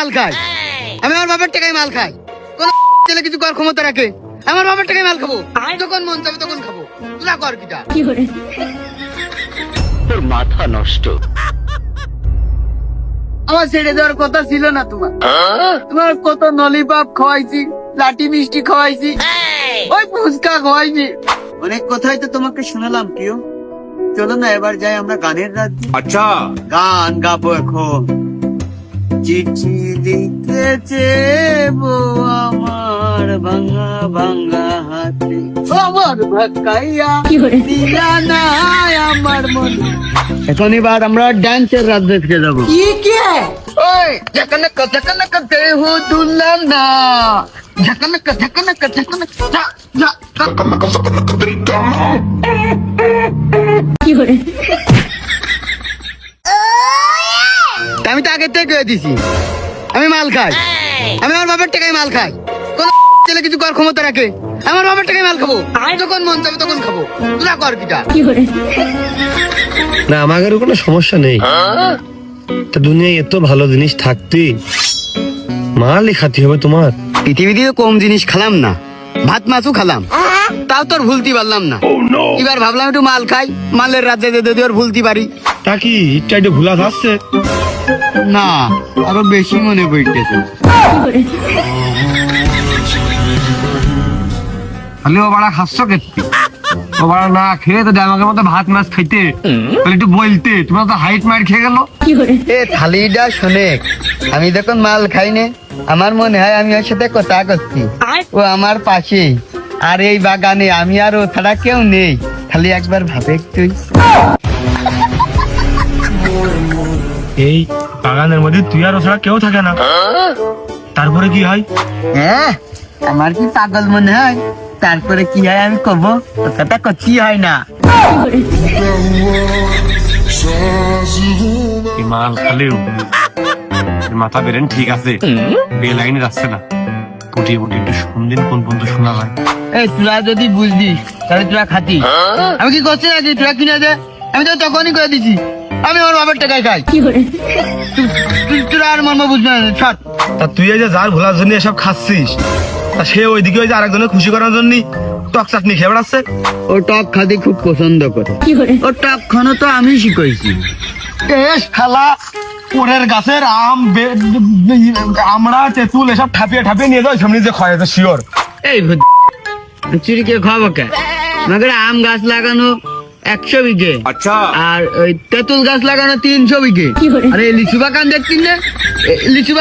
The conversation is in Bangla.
মাল খাই। আমি আমার বাবার টাকায় মাল খাই। কোন ছেলে কিছু কর ক্ষমতা রাখে? আমার বাবার টাকায় মাল খাব। আমি যখন মন চাবে তখন খাব। তোরা কর কিটা। তোর মাথা নষ্ট। আমার ছেড়ে দেওয়ার কথা ছিল না তোমার। তোমার কত নলিপাপ খাওয়াইছি লাটি মিষ্টি খাওয়াইছি ওই ফুচকা খাওয়াইছি অনেক কথাই তো তোমাকে শুনালাম প্রিয়। চলো না এবার যাই আমরা গানের রাজ্যে। আচ্ছা। গান গাবো এখন। চিঠি লিখেছে বউ আমার ভাঙা ভাঙা হাতে আমার ভাকাইয়া দিলা না আমার মন এখন এবার আমরা ডান্সের রাত দেখতে যাব কি কে ওই ঝকনক ঝকনক দেহু দুলানা ঝকনক ঝকনক ঝকনক ঝা ঝা তা আমি তো আগে থেকে দিছি। আমি মাল খাই। আমি আমার বাবার টাকায় মাল খাই। কোন ছেলে কিছু করার ক্ষমতা রাখে? আমার বাবার টাকায় মাল খাব। যখন মন চাবে তখন খাব। তোরা কর কিটা। না আমাদের কোনো সমস্যা নেই। তা দুনিয়ায় এত ভালো জিনিস থাকতে মালই খাতি হবে তোমার। পৃথিবীতে তো কম জিনিস খালাম না। ভাত মাছও খেলাম। তাও তোর ভুলতে পারলাম না। এবার ভাবলাম একটু মাল খাই মালের রাজ্যে যদি ওর ভুলতে পারি। তা কি ইটটা একটু ভুলা যাচ্ছে? না আরও বেশি মনে পড়তেছে। হ্যালো বাড়া খাচ্ছ কেটে ও বাড়া না খেয়ে তো আমাকে মতো ভাত মাছ খাইতে। তাহলে একটু বলতে তোমার তো হাইট মার খেয়ে গেল। এ থালিটা শোনে আমি যখন মাল খাই নে আমার মনে হয় আমি ওর সাথে কথা করছি। ও আমার পাশে। আর এই বাগানে আমি আর ও ছাড়া কেউ নেই। খালি একবার ভাবে তুই এই বাগানের মধ্যে তুই আর ওছাড়া কেউ থাকে না। তারপরে কি হয়? হ্যাঁ আমার কি পাগল মনে হয়? তারপরে কি হয় আমি কব? কথা করছি হয় না? এর মাথা বেরেন ঠিক আছে। বে লাইনে যাচ্ছে না। পুটিয়ে পুটিয়ে একটু সন্দিন কোন পর্যন্ত শোনা হয় এই তোরা যদি বুঝবি তাহলে তোরা খাতি। আমি কি করছি নাকি তোরা কিনে দে? আমি তো তখনই করে দিছি। আমি আমার বাবার টাকায় খাই। তু- তু- তোরা আর মর্ম বুঝবে না তুই এই যে যার ভোলার জন্য এসব খাচ্ছিস? তা সে ওইদিকে ওই যে আরেকজনের খুশি করার জন্য টক চাটনি খেয়ে বেড়াচ্ছে। ও টক খাতে খুব পছন্দ করে। ও টক খানো তো আমি শিখাইছি ওরের গাছের আম আমরা তেঁতুল এসব ঠাপিয়ে ঠাপিয়ে নিয়ে যাও সামনে যে খয় শিওর এই খাব কে আম গাছ লাগানো একশো বিঘে। আচ্ছা। আর ওই তেঁতুল গাছ লাগানো তিনশো বিঘে। আর এই লিচু বাগান দেখছিস না? লিচু